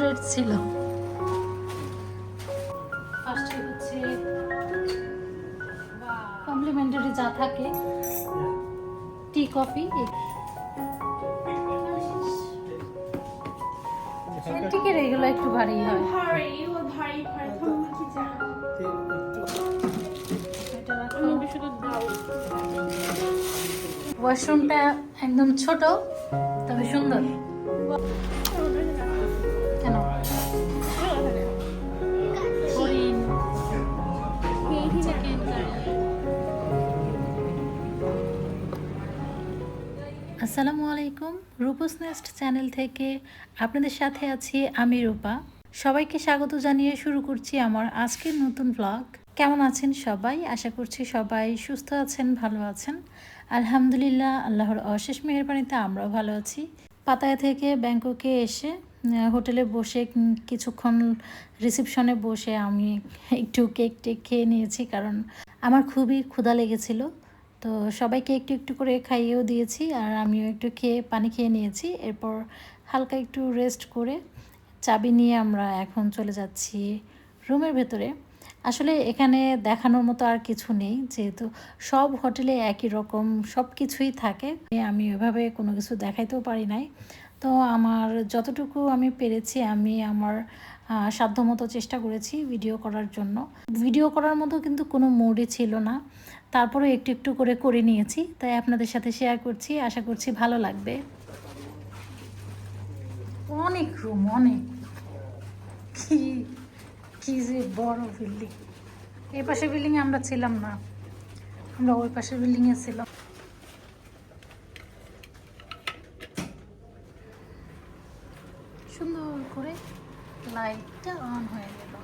Rate ছিল। ফার্স্টে হচ্ছে কমপ্লিমেন্টারি যা থাকে টি কফি টিকের এগুলো একটু ভারী হয়। ওয়াশরুমটা একদম ছোট তবে সুন্দর। আসসালামু আলাইকুম, রূপস নেস্ট চ্যানেল থেকে আপনাদের সাথে আছি আমি রূপা। সবাইকে স্বাগত জানিয়ে শুরু করছি আমার আজকের নতুন ব্লগ কেমন আছেন সবাই? আশা করছি সবাই সুস্থ আছেন, ভালো আছেন। আলহামদুলিল্লাহ, আল্লাহর অশেষ মেহরবানিতে আমরাও ভালো আছি। পাতায়া থেকে ব্যাংককে এসে হোটেলে বসে কিছুক্ষণ রিসেপশনে বসে আমি একটু কেক টেক খেয়ে নিয়েছি কারণ আমার খুবই ক্ষুধা লেগেছিল। তো সবাইকে একটু একটু করে খাইয়েও দিয়েছি আর আমিও একটু খেয়ে, পানি খেয়ে নিয়েছি। এরপর হালকা একটু রেস্ট করে চাবি নিয়ে আমরা এখন চলে যাচ্ছি রুমের ভেতরে। আসলে এখানে দেখানোর মতো আর কিছু নেই, যেহেতু সব হোটেলে একই রকম সব কিছুই থাকে। আমি ওইভাবে কোনো কিছু দেখাইতেও পারি নাই। তো আমার যতটুকু আমি পেরেছি, আমি আমার সাধ্যমতো চেষ্টা করেছি ভিডিও করার জন্য। ভিডিও করার মতো কিন্তু কোনো মুডই ছিল না। তারপরে একটু একটু করে করে নিয়েছি। তাই আপনাদের সাথে শেয়ার করছি। আশা করছি ভালো লাগবে। অনেক রুম অনেক। কি কি যে বড় বিল্ডিং এই পাশে বিল্ডিং এ আমরা ছিলাম না। আমরা ওই পাশের বিল্ডিং এ ছিলাম। সুন্দর করে লাইটটা অন হয়ে গেল।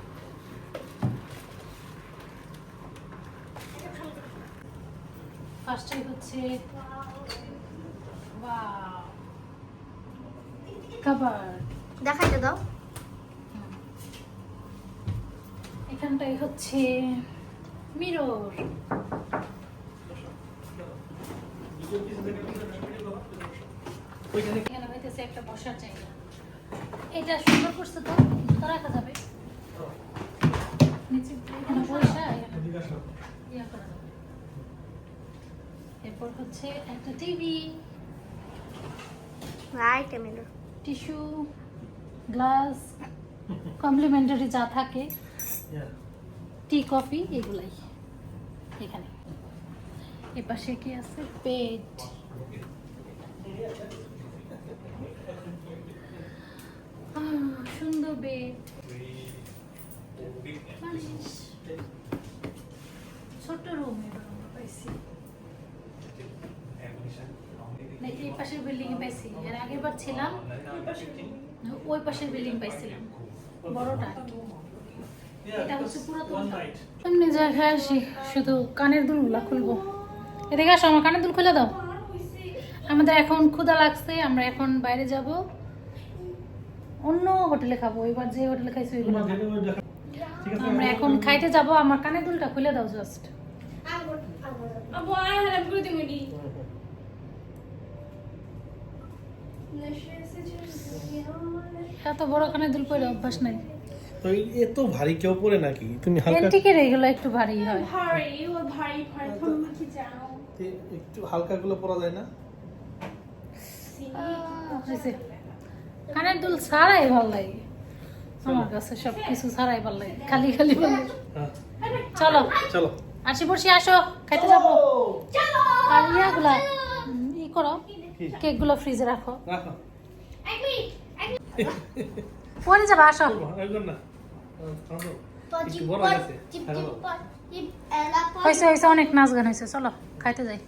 ফার্স্টে হচ্ছে খাবার দেখাইতে দাও। এখানটাই হচ্ছে মিরর এখানে হইতেছে একটা বসার জায়গা। এটা সুন্দর করছে তো জুতা রাখা যাবে। নিচে এখানে ইয়া করা যাবে। এরপর হচ্ছে একটা টিভি টিস্যু গ্লাস কমপ্লিমেন্টারি যা থাকে টি কফি এগুলাই। এখানে। এপাশে কি আছে? পেট সুন্দর বেড ছোট্ট রুম পাইছি না, এই পাশের বিল্ডিং এ পাইছি এর আগের বার ছিলাম ওই পাশের বিল্ডিং পাইছিলাম বড়টা এটা হচ্ছে পুরাতন এমনি জায়গায় আসি শুধু কানের দুলগুলা খুলবো এদিকে আসো আমার কানের দুল খুলে দাও আমাদের এখন ক্ষুধা লাগছে আমরা এখন বাইরে যাব অন্য হোটেলে খাব এবার যে হোটেলে খাইছি ওইগুলো আমরা এখন খাইতে যাব আমার কানের দুলটা খুলে দাও জাস্ট এত বড় কানের দুল পরে অভ্যাস নাই। তো এত ভারী কেউ পরে নাকি? তুমি হালকা এন্টিকের এগুলো একটু ভারী হয়। ভারী ও ভারী ভারী তুমি কি জানো? একটু হালকা গুলো পরা যায় না? কানের দুল ছাড়াই ভালো লাগে। আমার কাছে সব কিছু ছাড়াই ভালো লাগে। খালি খালি ভালো হ্যাঁ, চলো। চলো। আসি বসি আসো। খাইতে যাব। ইয়াগুলা উম, ই করো। কি? কেকগুলো ফ্রিজে রাখো। পরে যাব আসো। হ্যাঁ, হয়েছে হয়েছে অনেক নাচ গান হয়েছে। চলো খাইতে যাই।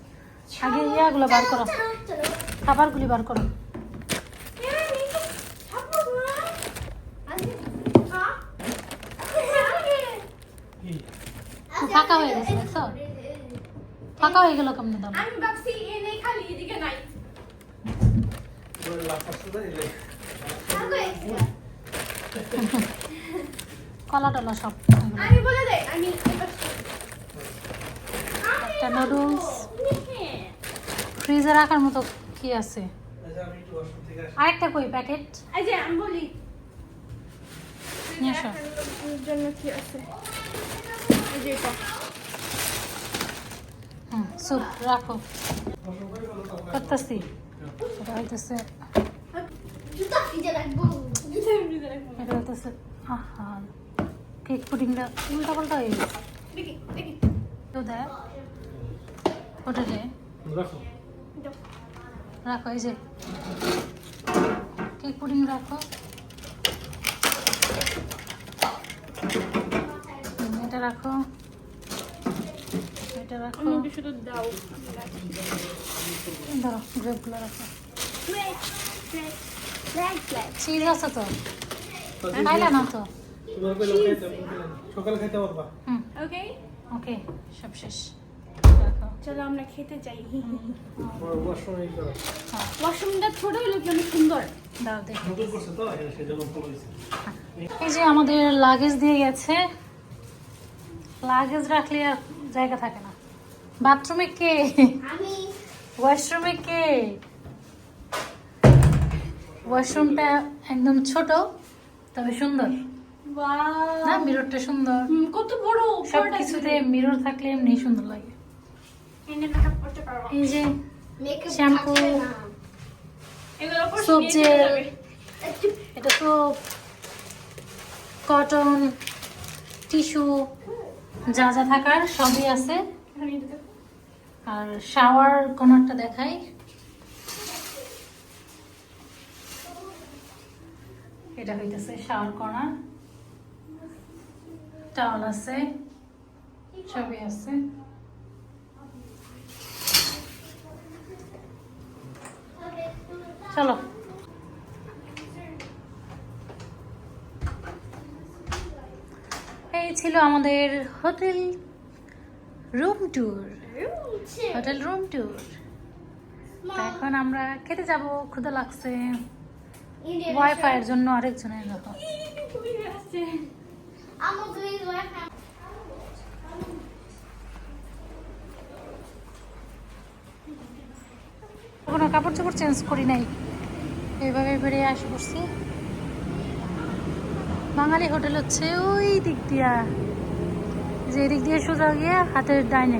আগে ইয়াগুলো বার করো। খাবারগুলি বার করো? ফাঁকা হয়ে গেছে দেখছ ফাঁকা হয়ে গেল কেমন দাম? আমি ভাবছি এনে খালি কলা টলা সব। আমি বলে দেই আমি একটা নুডলস ফ্রিজে রাখার মতো কি আছে। আরেকটা কই প্যাকেট এই যে আমি বলি। নিয়ে আসো। জন্য কি আছে? এই যে এটা। হুম স্যুপ রাখো। করতেছি। এটা হইতেছে এটা হইতেছে আহা কেক পুডিংটা উল্টা পাল্টা হয়ে গেছে। দেখি দেখি। কেউ দেয় ওটা দে। রাখো। এই যে। কেক পুডিং রাখো। এটা রাখো। এটা রাখো। আমাকে শুধু দাও। ধরো গ্রেপগুলো রাখো। Bread bread bread bread cheese আছে তো? খাইলে না তো? তোমার কইলো খাইতে সকালে খাইতে পারবা। ওকে ওকে সব শেষ। চলো আমরা খেতে যাই। ওয়াশরুমে এই হ্যাঁ, ওয়াশরুমটা ছোট হলো কি অনেক সুন্দর? এই যে আমাদের লাগেজ দিয়ে গেছে। লাগেজ রাখলে আর জায়গা থাকে না। বাথরুমে কে? আমি। ওয়াশরুমে কে? ওয়াশরুমটা একদম ছোট তবে সুন্দর। না মিররটা সুন্দর। কত বড় সব কিছুতে মিরর থাকলে এমনি সুন্দর লাগে। এই যে শ্যাম্পু সোপ জেল এটা তো কটন টিস্যু যা যা থাকার সবই আছে। আর শাওয়ার কোনারটা দেখাই। এটা হইতেছে শাওয়ার কর্নার টাওয়াল আছে। সবই আছে। চলো। এই ছিল আমাদের hotel room tour hotel room tour এখন আমরা খেতে যাব ক্ষুদা লাগছে। ওয়াইফাই এর জন্য আরেকজনের দেখো কোনো কাপড় চোপড় চেঞ্জ করি নাই। এইভাবে বেরিয়ে আসে পড়ছি বাঙালি হোটেল হচ্ছে ওই দিক দিয়া। যে দিক দিয়ে সোজা গিয়ে হাতের ডাইনে।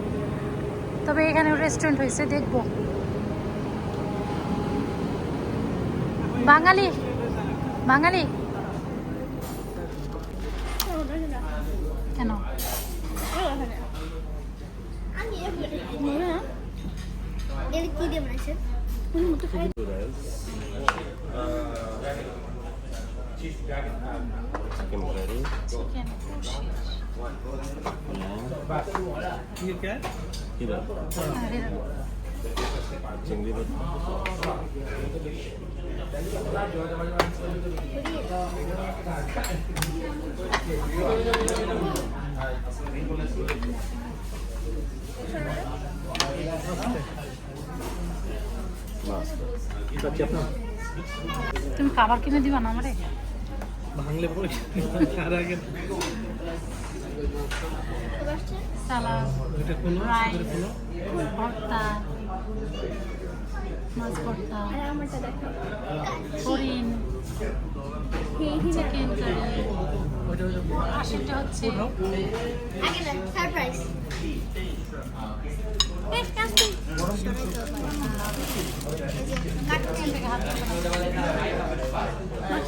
তবে এখানে রেস্টুরেন্ট হয়েছে, দেখব। বাঙালি বাঙালি। কেন? কি দিয়ে বানাইছে কোন মতো খাই chicken curry, চিকেন ये क्या है इधर चिंगड़ी रोटी এটা আপনার তুমি খাবার কিনে দিবা না আমারে ভাঙলে পরে আর আগে সালাদ ভর্তা মাছ ভর্তা হরিণ চিকেন কারি হচ্ছে সারপ্রাইজ এই থেকে হাত ধরে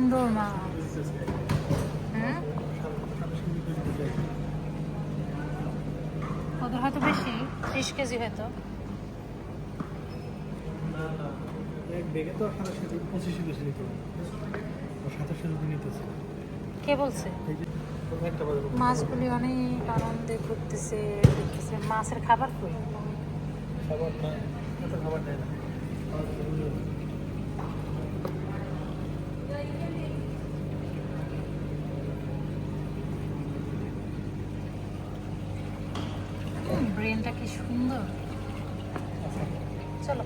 সুন্দর মাছ হ্যাঁ ওদের হয়তো বেশি ত্রিশ কেজি হয়তো। কে বলছে? মাছগুলি অনেক আনন্দে ঘুরতেছে দেখতেছে। মাছের খাবার খুব খাবার ব্রেনটা কি সুন্দর। চলো।